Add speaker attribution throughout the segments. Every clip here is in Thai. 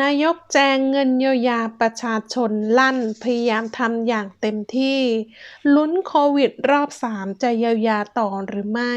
Speaker 1: นายกแจงเงินเยียวยาประชาชนลั่น พยายามทำอย่างเต็มที่ ลุ้นโควิดรอบสามจะเยียวยาต่อหรือไม่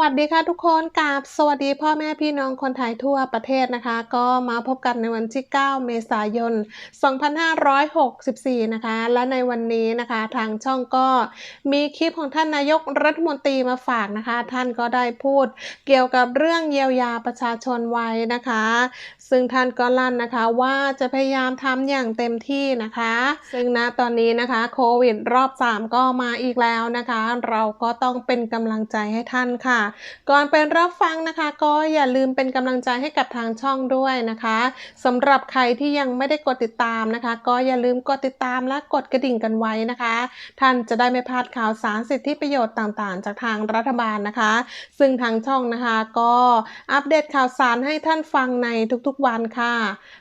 Speaker 1: วัสดีค่ะทุกคนกราบสวัสดีพ่อแม่พี่น้องคนไทยทั่วประเทศนะคะ ก็มาพบกันในวันที่ 9 เมษายน 2564 นะคะ และในวันนี้นะคะทางช่องก็มีคลิปของท่านนายกรัฐมนตรีมาฝากนะคะ ท่านก็ได้พูดเกี่ยวกับเรื่องเยียวยาประชาชนไว้นะคะ ซึ่งท่านก็ลั่นนะคะว่าจะพยายามทำอย่างเต็มที่นะคะ ซึ่งณตอนนี้นะคะโควิดรอบ 3 ก็มาอีกแล้วนะคะ เราก็ต้องเป็นกำลังใจให้ท่านค่ะก่อนไปรับฟังนะคะ ก็อย่าลืมเป็นกำลังใจให้กับทางช่องด้วยนะคะสำหรับใครที่ยังไม่ได้กดติดตามนะคะ ก็อย่าลืมกดติดตามและกดกระดิ่งกันไว้นะคะ ท่านจะได้ไม่พลาดข่าวสารสิทธิประโยชน์ต่างๆ จากทางรัฐบาลนะคะ ซึ่งทางช่องนะคะก็อัปเดตข่าวสารให้ท่านฟังในทุกๆวันค่ะ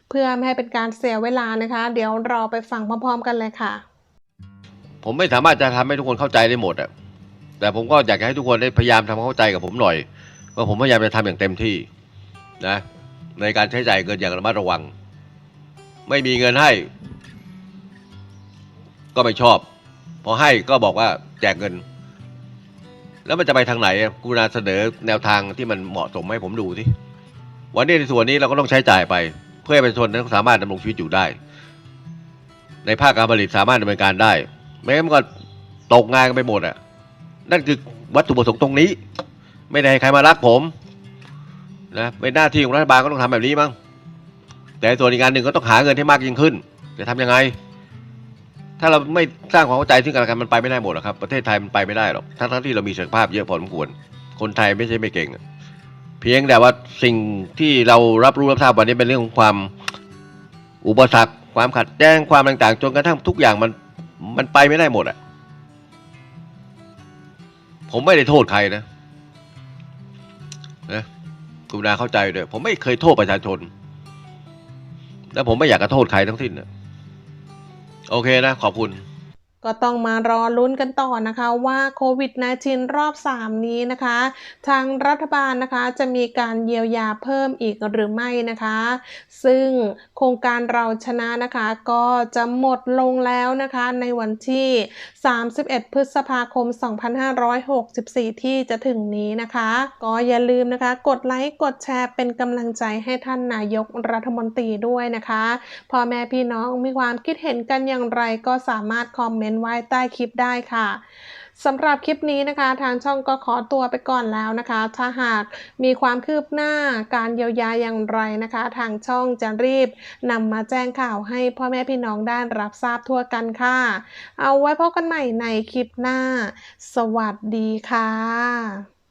Speaker 1: เพื่อไม่ให้เป็นการเสียเวลานะคะ เดี๋ยวรอไปฟังพร้อมๆ กันเลยค่ะ
Speaker 2: ผมไม่สามารถจะทำให้ทุกคนเข้าใจได้หมดอะ แต่ผมก็อยากให้ทุกคนได้พยายามทำความเข้าใจกับผมหน่อยว่าผมพยายามจะทำอย่างเต็มที่นะในการใช้จ่ายเงินอย่างระมัดระวัง ไม่มีเงินให้ ก็ไม่ชอบ พอให้ก็บอกว่าแจกเงิน แล้วมันจะไปทางไหนกรุณาเสนอแนวทางที่มันเหมาะสมให้ผมดูสิวันนี้ในส่วนนี้เราก็ต้องใช้จ่ายไป เพื่อให้ประชาชนนั้นสามารถดำรงชีวิตอยู่ได้ ในภาคการผลิตสามารถดำเนินการได้ ไม่งั้นมันก็ตกงานกันไปหมดอะ นั่นคือวัตถุประสงค์ตรงนี้ ไม่ได้ให้ใครมารักผมนะเป็นหน้าที่ของรัฐบาลก็ต้องทำแบบนี้มั้งแต่ส่วนอีกงานหนึ่งก็ต้องหาเงินให้มากยิ่งขึ้นจะทำยังไง ถ้าเราไม่สร้างความเข้าใจซึ่งกันและกันมันไปไม่ได้หมดหรอกครับ ประเทศไทยมันไปไม่ได้หรอกทั้งที่เรามีศักยภาพเยอะพอสมควร คนไทยไม่ใช่ไม่เก่ง เพียงแต่ว่าสิ่งที่เรารับรู้รับทราบวันนี้เป็นเรื่องของความอุปสรรค ความขัดแย้งความต่างๆ จนกระทั่งทุกอย่างมันมันไปไม่ได้หมดอะ ผมไม่ได้โทษใครนะนะกรุณาเข้าใจด้วยผมไม่เคยโทษประชาชน และผมไม่อยากจะโทษใครทั้งสิ้นนะโอเคนะ ขอบคุณ
Speaker 1: ก็ต้องมารอลุ้นกันต่อนะคะว่าโควิด -19 รอบ 3 นี้นะคะ ทางรัฐบาลนะคะจะมีการเยียวยาเพิ่มอีกหรือไม่นะคะ ซึ่งโครงการเราชนะนะคะก็จะหมดลงแล้วนะคะในวันที่ 31 พฤษภาคม 2564 ที่จะถึงนี้นะคะ ก็อย่าลืมนะคะ กดไลค์กดแชร์เป็นกำลังใจให้ท่านนายกรัฐมนตรีด้วยนะคะพ่อแม่พี่น้องมีความคิดเห็นกันอย่างไรก็สามารถคอมเมนต์นต์ไว้ใต้คลิปได้ค่ะสำหรับคลิปนี้นะคะ ทางช่องก็ขอตัวไปก่อนแล้วนะคะ ถ้าหากมีความคืบหน้าการเยียวยาอย่างไรนะคะ ทางช่องจะรีบนำมาแจ้งข่าวให้พ่อแม่พี่น้องได้รับทราบทั่วกันค่ะ เอาไว้พบกันใหม่ในคลิปหน้า สวัสดีค่ะ